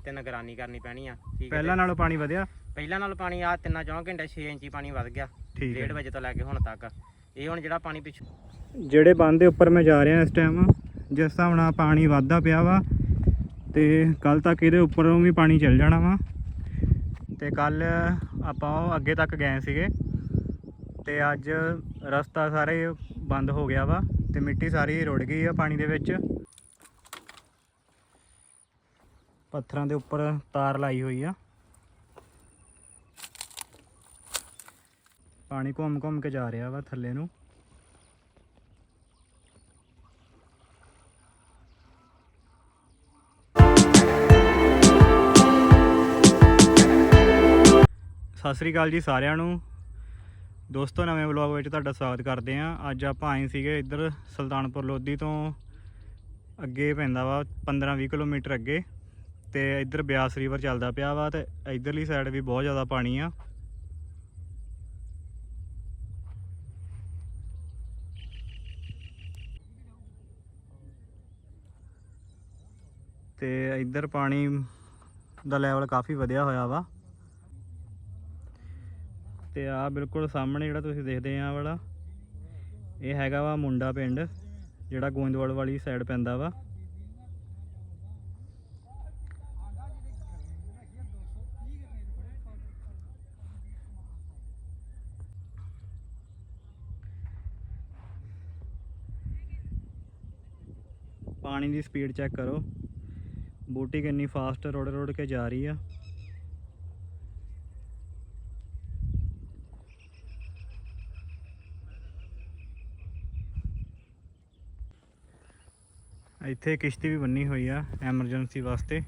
ਇਹ ਤੇ ਨਿਗਰਾਨੀ ਕਰਨੀ ਪੈਣੀ ਆ ਠੀਕ ਹੈ ਪਹਿਲਾਂ ਨਾਲੋਂ ਪਾਣੀ ਵਧਿਆ? ਪਹਿਲਾਂ ਨਾਲ ਪਾਣੀ ਆ ਤਿੰਨਾਂ ਚੌਂ ਘੰਟੇ 6 ਇੰਚੀ ਪਾਣੀ ਵੱਧ ਗਿਆ ਠੀਕ ਹੈ 1:30 ਵਜੇ ਤੋਂ ਲੈ ਕੇ ਹੁਣ ਤੱਕ। ਇਹ ਹੁਣ ਜਿਹੜਾ ਪਾਣੀ ਪਿੱਛੋਂ ਜਿਹੜੇ ਬੰਦ ਦੇ ਉੱਪਰ ਮੈਂ ਜਾ ਰਿਹਾ ਇਸ ਟਾਈਮ ਜਿਸ ਹਿਸਾਬ ਨਾਲ ਪਾਣੀ ਵੱਧਦਾ ਪਿਆ ਵਾ ਤੇ ਕੱਲ ਤੱਕ ਇਹਦੇ ਉੱਪਰੋਂ ਵੀ ਪਾਣੀ ਚੱਲ ਜਾਣਾ ਵਾ। ਤੇ ਕੱਲ ਆਪਾਂ ਉਹ ਅੱਗੇ ਤੱਕ ਗਏ ਸੀਗੇ ਤੇ ਅੱਜ ਰਸਤਾ ਸਾਰੇ ਬੰਦ ਹੋ ਗਿਆ ਵਾ ਤੇ ਮਿੱਟੀ ਸਾਰੀ ਰੁੜ ਗਈ ਆ ਪਾਣੀ ਦੇ ਵਿੱਚ। ਪੱਥਰਾਂ ਦੇ ਉੱਪਰ ਤਾਰ ਲਾਈ ਹੋਈ ਆ। ਪਾਣੀ ਘੁੰਮ ਘੁੰਮ ਕੇ ਜਾ ਰਿਹਾ ਵਾ ਥੱਲੇ ਨੂੰ। ਸਤਿ ਸ੍ਰੀ ਅਕਾਲ ਜੀ ਸਾਰਿਆਂ ਨੂੰ। ਦੋਸਤੋ, ਨਵੇਂ ਵਲੌਗ ਵਿੱਚ ਤੁਹਾਡਾ ਸਵਾਗਤ ਕਰਦੇ ਆਂ ਅੱਜ ਆਪਾਂ ਆਏ ਸੀਗੇ ਇੱਧਰ ਸੁਲਤਾਨਪੁਰ ਲੋਧੀ ਤੋਂ। ਅੱਗੇ ਪੈਂਦਾ ਵਾ 15-20 ਕਿਲੋਮੀਟਰ ਅੱਗੇ। ਤੇ ਇੱਧਰ ਬਿਆਸ ਰਿਵਰ ਚੱਲਦਾ ਪਿਆ ਵਾ ਤੇ ਇੱਧਰਲੀ ਸਾਈਡ ਵੀ ਬਹੁਤ ਜ਼ਿਆਦਾ ਪਾਣੀ ਆ। ਤੇ ਇੱਧਰ ਪਾਣੀ ਦਾ ਲੈਵਲ ਕਾਫੀ ਵਧਿਆ ਹੋਇਆ ਵਾ। ਤੇ ਆ ਬਿਲਕੁਲ ਸਾਹਮਣੇ ਜਿਹੜਾ ਤੁਸੀਂ ਦੇਖਦੇ ਆ ਵਾਲਾ, ਇਹ ਹੈਗਾ ਵਾ ਮੁੰਡਾ ਪਿੰਡ, ਜਿਹੜਾ ਗੋਇੰਦਵਾਲ ਵਾਲੀ ਸਾਈਡ ਪੈਂਦਾ ਵਾ। ਪਾਣੀ ਦੀ ਸਪੀਡ ਚੈੱਕ ਕਰੋ। ਬੂਟੀ ਕਿੰਨੀ ਫਾਸਟ ਰੋੜ ਰੋੜ ਕੇ ਜਾ ਰਹੀ ਆ। ਇੱਥੇ ਕਿਸ਼ਤੀ ਵੀ ਬੰਨੀ ਹੋਈ ਆ ਐਮਰਜੈਂਸੀ ਵਾਸਤੇ।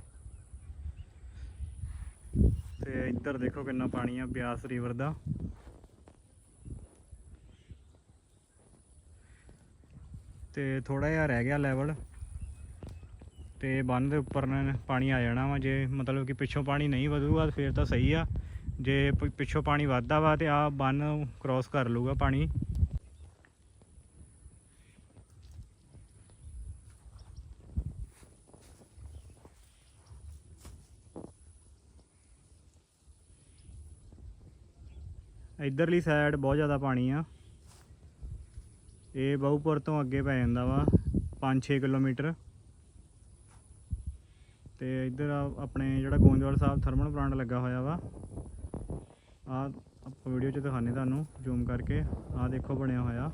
ਤੇ ਇੱਧਰ ਦੇਖੋ ਕਿੰਨਾ ਪਾਣੀ ਆ, ਬਿਆਸ ਰਿਵਰ ਦਾ। ਤੇ ਥੋੜਾ ਜਿਹਾ ਰਹਿ ਗਿਆ ਲੈਵਲ ਤੇ ਬੰਨ ਦੇ ਉੱਪਰ ਪਾਣੀ ਆ ਜਾਣਾ ਵਾ। ਜੇ ਮਤਲਬ ਕਿ ਪਿੱਛੋਂ ਪਾਣੀ ਨਹੀਂ ਵਧੂਗਾ ਤਾਂ ਫਿਰ ਤਾਂ ਸਹੀ ਆ। ਜੇ ਪਿੱਛੋਂ ਪਾਣੀ ਵੱਧਦਾ ਵਾ ਤੇ ਆ ਬੰਨ ਕ੍ਰਾਸ ਕਰ ਲੂਗਾ ਪਾਣੀ। ਇਧਰਲੀ ਸਾਈਡ ਬਹੁਤ ਜ਼ਿਆਦਾ ਪਾਣੀ ਆ। ਇਹ ਬਹੁਪੁਰ ਤੋਂ ਅੱਗੇ ਪੈ ਜਾਂਦਾ ਵਾ 5-6 ਕਿਲੋਮੀਟਰ। ਤੇ ਇੱਧਰ ਆਪਣੇ ਜਿਹੜਾ ਗੋਇੰਦਵਾਲ ਸਾਹਿਬ ਥਰਮਲ ਪਲਾਂਟ ਲੱਗਾ ਹੋਇਆ ਵਾ। ਆ ਆਪਾਂ ਵੀਡੀਓ 'ਚ ਦਿਖਾਣੇ ਤੁਹਾਨੂੰ ਜ਼ੂਮ ਕਰਕੇ। ਆ ਦੇਖੋ ਬਣਿਆ ਹੋਇਆ।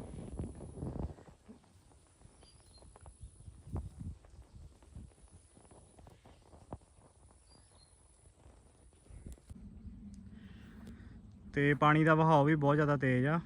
ਤੇ ਪਾਣੀ ਦਾ ਵਹਾਅ ਵੀ ਬਹੁਤ ਜ਼ਿਆਦਾ ਤੇਜ਼ ਆ।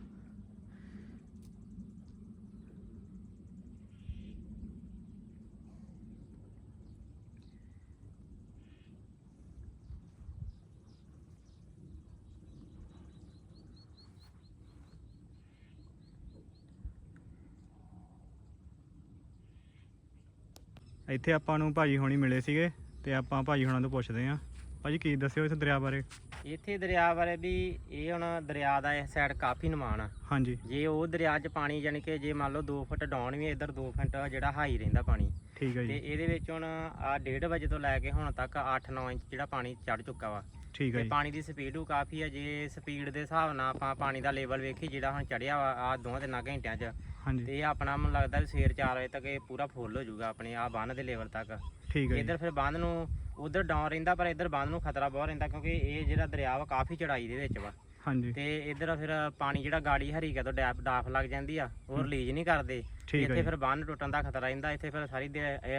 ਇੱਥੇ ਆਪਾਂ ਨੂੰ ਭਾਜੀ ਹੋਣੀ ਮਿਲੇ ਸੀਗੇ ਤੇ ਆਪਾਂ ਭਾਜੀ ਹੋਣਾ ਤੋਂ ਪੁੱਛਦੇ ਆਂ ਭਾਜੀ ਕੀ ਦੱਸਿਓ ਇਸ ਦਰਿਆ ਬਾਰੇ? ਇੱਥੇ ਦਰਿਆ ਬਾਰੇ ਵੀ ਇਹ ਹੁਣ ਦਰਿਆ ਦਾ ਇਸ ਸਾਈਡ ਕਾਫੀ ਨਿਮਾਣ ਆ। ਹਾਂਜੀ। ਜੇ ਉਹ ਦਰਿਆ 'ਚ ਪਾਣੀ ਜਾਣੀ ਕਿ ਜੇ ਮੰਨ ਲਓ 2 ਫੁੱਟ ਡਾਊਨ ਵੀ ਇੱਧਰ 2 ਫੁੱਟ ਜਿਹੜਾ ਹਾਈ ਰਹਿੰਦਾ ਪਾਣੀ। ਠੀਕ ਹੈ ਤੇ ਜੀ ਇਹਦੇ ਵਿੱਚ ਹੁਣ ਆ 1:30 ਵਜੇ ਤੋਂ ਲੈ ਕੇ ਹੁਣ ਤੱਕ 8-9 ਇੰਚ ਜਿਹੜਾ ਪਾਣੀ ਚੜ ਚੁੱਕਾ ਵਾ। ਠੀਕ ਹੈ ਤੇ ਜੀ। ਪਾਣੀ ਦੀ ਸਪੀਡ ਵੀ ਕਾਫੀ ਆ ਜੇ ਸਪੀਡ ਦੇ ਹਿਸਾਬ ਨਾਲ ਆਪਾਂ ਪਾਣੀ ਦਾ ਲੈਵਲ ਵੇਖੀ ਜਿਹੜਾ ਹੁਣ ਚੜਿਆ ਵਾ ਆ ਦੋਹਾਂ ਤਿੰਨਾਂ ਘੰਟਿਆਂ 'ਚ ਹਾਂਜੀ। ਤੇ ਇਹ ਆਪਣਾ ਮੈਨੂੰ ਲੱਗਦਾ ਵੀ ਸਵੇਰ 4 ਵਜੇ ਤੱਕ ਇਹ ਪੂਰਾ ਫੁੱਲ ਹੋ ਜਾਊਗਾ ਆਪਣੇ ਆ ਬੰਨ ਦੇ ਲੈਵਲ ਤੱਕ। ਠੀਕ ਹੈ ਜੀ। ਇੱਧਰ ਫਿਰ ਬੰਦ ਨੂੰ ਉਧਰ ਡਾਊਨ ਰਹਿੰਦਾ ਪਰ ਇੱਧਰ ਬੰਦ ਨੂੰ ਖਤਰਾ ਬਹੁਤ ਰਹਿੰਦਾ ਕਿਉਂਕਿ ਇਹ ਜਿਹੜਾ ਦਰਿਆ ਵਾ ਕਾਫੀ ਚੜਾਈ ਦੇ ਵਿੱਚ ਵਾ। ਹਾਂਜੀ। ਤੇ ਇੱਧਰ ਫਿਰ ਪਾਣੀ ਜਿਹੜਾ ਗਾੜੀ ਹਰੀਕਾ ਤੋਂ ਡੈਪ ਡਾਫ ਲੱਗ ਜਾਂਦੀ ਆ ਉਹ ਰਿਲੀਜ਼ ਨਹੀਂ ਕਰਦੇ। ਠੀਕ ਹੈ ਇੱਥੇ ਜੀ। ਫਿਰ ਬੰਨ ਟੁੱਟਣ ਦਾ ਖਤਰਾ ਰਹਿੰਦਾ ਇੱਥੇ ਫਿਰ ਸਾਰੀ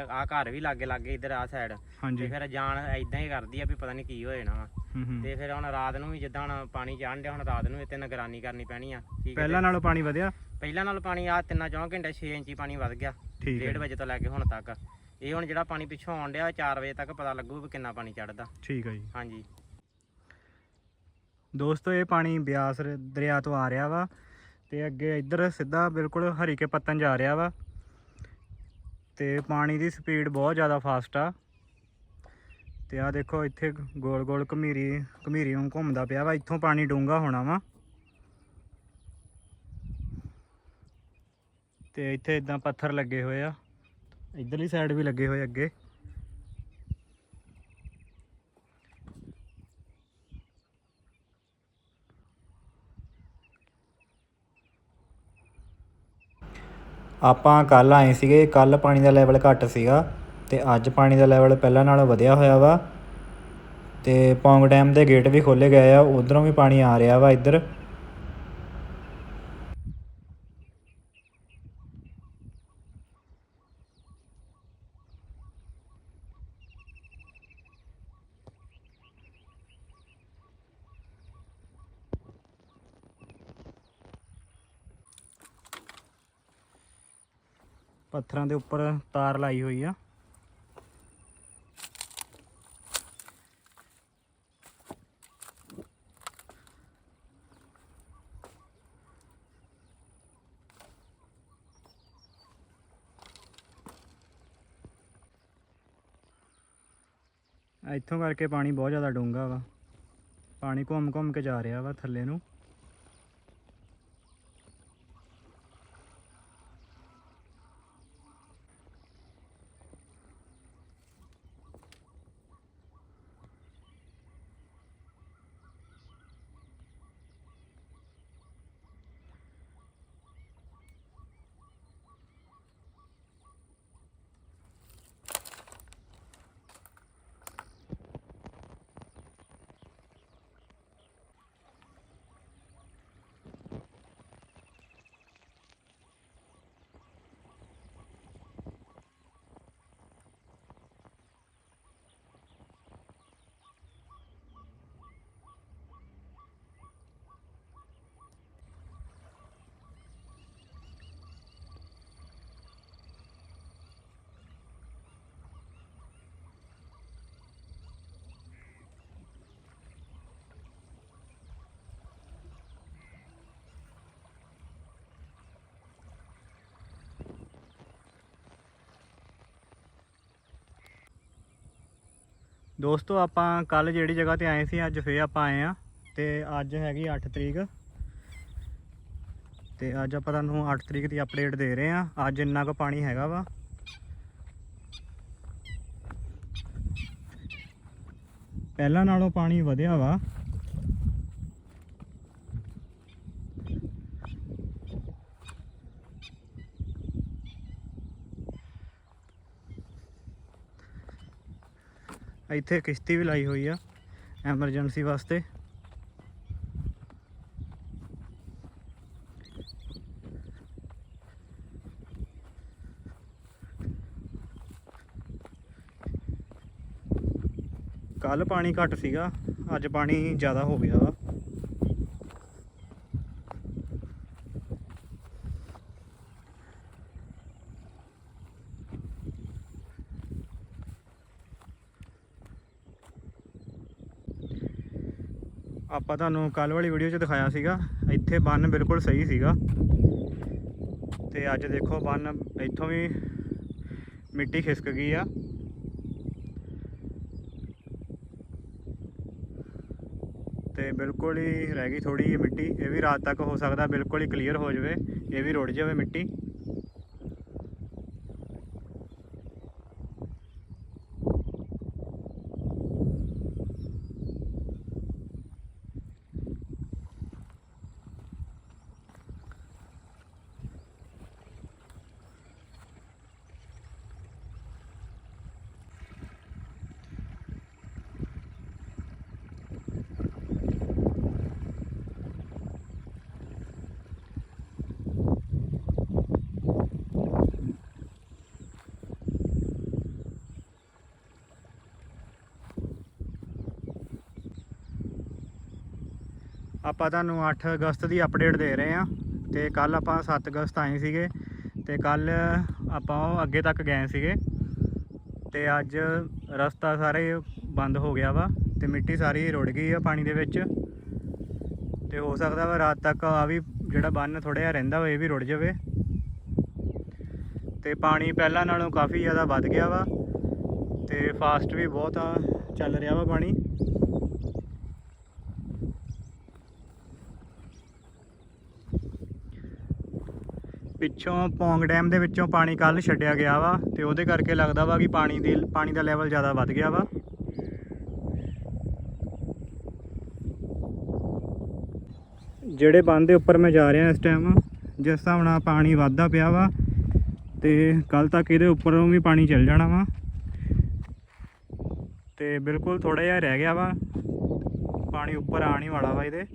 ਆ ਘਰ ਵੀ ਲਾਗੇ ਲਾਗੇ ਇੱਧਰ ਆ ਸਾਈਡ ਹਾਂਜੀ। ਤੇ ਫਿਰ ਜਾਨ ਇਦਾਂ ਹੀ ਕਰਦੀ ਆ ਵੀ ਪਤਾ ਨਹੀਂ ਕੀ ਹੋ ਜਾਣਾ ਵਾ। ਹੂੰ ਹੂੰ ਤੇ ਫਿਰ ਹੁਣ ਰਾਤ ਨੂੰ ਵੀ ਜਿੱਦਾਂ ਹੁਣ ਪਾਣੀ ਚੜ੍ਹਨ ਡਿਆ ਹੁਣ ਰਾਤ ਨੂੰ ਇੱਥੇ ਨਿਗਰਾਨੀ ਕਰਨੀ ਪੈਣੀ ਆ ਠੀਕ ਹੈ ਪਹਿਲਾਂ ਨਾਲੋਂ ਪਾਣੀ ਵਧਿਆ? ਪਹਿਲਾਂ ਨਾਲ ਪਾਣੀ ਆ ਤਿੰਨਾਂ ਚੌਂ ਘੰਟੇ 6 ਇੰਚੀ ਪਾਣੀ ਵੱਧ ਗਿਆ ਠੀਕ ਹੈ। 1:30 ਵਜੇ ਤੋਂ ਲੈ ਕੇ ਹੁਣ ਤੱਕ। ਇਹ ਹੁਣ ਜਿਹੜਾ ਪਾਣੀ ਪਿੱਛੋਂ ਆਉਣ ਡਿਆ 4 ਵਜੇ ਤੱਕ ਪਤਾ ਲੱਗੂ ਵੀ ਕਿੰਨਾ ਪਾਣੀ ਚੜਦਾ ਠੀਕ ਹੈ ਜੀ। ਹਾਂਜੀ। ਦੋਸਤੋ ਇਹ ਪਾਣੀ ਬਿਆਸ ਰ- ਦਰਿਆ ਤੋਂ ਆ ਰਿਹਾ ਵਾ ਤੇ ਅੱਗੇ ਇੱਧਰ ਸਿੱਧਾ ਬਿਲਕੁਲ ਹਰੀਕੇ ਪੱਤਨ ਜਾ ਰਿਹਾ ਵਾ ਤੇ ਪਾਣੀ ਦੀ ਸਪੀਡ ਬਹੁਤ ਜ਼ਿਆਦਾ ਫਾਸਟ ਆ। ਤੇ ਆ ਦੇਖੋ ਇੱਥੇ ਗੋਲ ਗੋਲ ਘਮੀਰੀ ਘਮੀਰੀ ਨੂੰ ਘੁੰਮਦਾ ਪਿਆ ਵਾ, ਇੱਥੋਂ ਪਾਣੀ ਡੂੰਗਾ ਹੋਣਾ ਵਾ। ਤੇ ਇੱਥੇ ਇਦਾਂ ਪੱਥਰ ਲੱਗੇ ਹੋਏ ਆ, ਇਧਰਲੀ ਸਾਈਡ ਵੀ ਲੱਗੇ ਹੋਏ ਅੱਗੇ। ਆਪਾਂ ਕੱਲ ਆਏ ਸੀਗੇ ਕੱਲ ਪਾਣੀ ਦਾ ਲੈਵਲ ਘੱਟ ਸੀਗਾ। ਤੇ ਅੱਜ ਪਾਣੀ ਦਾ ਲੈਵਲ ਪਹਿਲਾਂ ਨਾਲੋਂ ਵਧਿਆ ਹੋਇਆ ਵਾ ਤੇ ਪੌਂਗ ਡੈਮ ਦੇ ਗੇਟ ਵੀ ਖੋਲੇ ਗਏ ਆ, ਉਧਰੋਂ ਵੀ ਪਾਣੀ ਆ ਰਿਹਾ ਵਾ ਇੱਧਰ। ਪੱਥਰਾਂ ਦੇ ਉੱਪਰ ਤਾਰ ਲਾਈ ਹੋਈ ਆ। ਇੱਥੋਂ ਕਰਕੇ ਪਾਣੀ ਬਹੁਤ ਜ਼ਿਆਦਾ ਡੂੰਘਾ ਵਾ। ਪਾਣੀ ਘੁੰਮ ਘੁੰਮ ਕੇ ਜਾ ਰਿਹਾ ਵਾ ਥੱਲੇ ਨੂੰ। ਦੋਸਤੋ, ਆਪਾਂ ਕੱਲ ਜਿਹੜੀ ਜਗ੍ਹਾ ਤੇ ਆਏ ਸੀ, ਅੱਜ ਫੇਰ ਆਪਾਂ ਆਏ ਆ ਤੇ ਅੱਜ ਹੈਗੀ 8 ਤਰੀਕ। ਤੇ ਅੱਜ ਆਪਾਂ ਤੁਹਾਨੂੰ 8 ਤਰੀਕ ਦੀ ਅਪਡੇਟ ਦੇ ਰਹੇ ਆ ਅੱਜ ਇੰਨਾ ਕੁ ਪਾਣੀ ਹੈਗਾ ਵਾ। ਪਹਿਲਾਂ ਨਾਲੋਂ ਪਾਣੀ ਵਧਿਆ ਵਾ। ਇੱਥੇ ਕਿਸ਼ਤੀ ਵੀ ਲਾਈ ਹੋਈ ਆ ਐਮਰਜੈਂਸੀ ਵਾਸਤੇ। ਕੱਲ ਪਾਣੀ ਘੱਟ ਸੀਗਾ, ਅੱਜ ਪਾਣੀ ਜ਼ਿਆਦਾ ਹੋ ਗਿਆ ਵਾ। ਆਪਾਂ ਤੁਹਾਨੂੰ ਕੱਲ ਵਾਲੀ ਵੀਡੀਓ 'ਚ ਦਿਖਾਇਆ ਸੀਗਾ। ਇੱਥੇ ਬੰਨ ਬਿਲਕੁਲ ਸਹੀ ਸੀਗਾ। ਤੇ ਅੱਜ ਦੇਖੋ ਬੰਨ ਇੱਥੋਂ ਵੀ ਮਿੱਟੀ ਖਿਸਕ ਗਈ ਆ। ਤੇ ਬਿਲਕੁਲ ਹੀ ਰਹਿ ਗਈ ਥੋੜੀ ਜਿਹੀ ਮਿੱਟੀ। ਇਹ ਵੀ ਰਾਤ ਤੱਕ ਹੋ ਸਕਦਾ ਬਿਲਕੁਲ ਹੀ ਕਲੀਅਰ ਹੋ ਜਾਵੇ। ਇਹ ਵੀ ਰੁੜ ਜਾਵੇ ਮਿੱਟੀ। ਆਪਾਂ ਤੁਹਾਨੂੰ 8 ਅਗਸਤ ਦੀ ਅਪਡੇਟ ਦੇ ਰਹੇ ਹਾਂ ਤੇ ਕੱਲ ਆਪਾਂ 7 ਅਗਸਤ ਆਏ ਸੀਗੇ ਤੇ ਕੱਲ ਆਪਾਂ ਉਹ ਅੱਗੇ ਤੱਕ ਗਏ ਸੀਗੇ ਤੇ ਅੱਜ ਰਸਤਾ ਸਾਰੇ ਬੰਦ ਹੋ ਗਿਆ ਵਾ ਤੇ ਮਿੱਟੀ ਸਾਰੀ ਰੁੜ ਗਈ ਆ ਪਾਣੀ ਦੇ ਵਿੱਚ ਤੇ ਹੋ ਸਕਦਾ ਵਾ ਰਾਤ ਤੱਕ ਆ ਵੀ ਜਿਹੜਾ ਬੰਨ ਥੋੜਾ ਜਿਹਾ ਰਹਿੰਦਾ ਵਾ ਇਹ ਵੀ ਰੁੜ ਜਾਵੇ। ਤੇ ਪਾਣੀ ਪਹਿਲਾਂ ਨਾਲੋਂ ਕਾਫੀ ਜ਼ਿਆਦਾ ਵੱਧ ਗਿਆ ਵਾ ਤੇ ਫਾਸਟ ਵੀ ਬਹੁਤ ਚੱਲ ਰਿਹਾ ਵਾ ਪਾਣੀ। ਪਿੱਛੋਂ ਪੌਂਗ ਡੈਮ ਦੇ ਵਿੱਚੋਂ ਪਾਣੀ ਕੱਲ ਛੱਡਿਆ ਗਿਆ ਵਾ ਤੇ ਉਹਦੇ ਕਰਕੇ ਲੱਗਦਾ ਵਾ ਕਿ ਪਾਣੀ ਦੀ, ਪਾਣੀ ਦਾ ਲੈਵਲ ਜ਼ਿਆਦਾ ਵੱਧ ਗਿਆ ਵਾ। ਜਿਹੜੇ ਬੰਦ ਦੇ ਉੱਪਰ ਮੈਂ ਜਾ ਰਿਹਾ ਇਸ ਟਾਈਮ ਜਿਸ ਹਿਸਾਬ ਨਾਲ ਪਾਣੀ ਵੱਧਦਾ ਪਿਆ ਵਾ ਤੇ ਕੱਲ ਤੱਕ ਇਹਦੇ ਉੱਪਰੋਂ ਵੀ ਪਾਣੀ ਚੱਲ ਜਾਣਾ ਵਾ। ਤੇ ਬਿਲਕੁਲ ਥੋੜਾ ਜਿਹਾ ਰਹਿ ਗਿਆ ਵਾ। ਪਾਣੀ ਉੱਪਰ ਆਉਣ ਹੀ ਵਾਲਾ ਵਾ ਇਹਦੇ।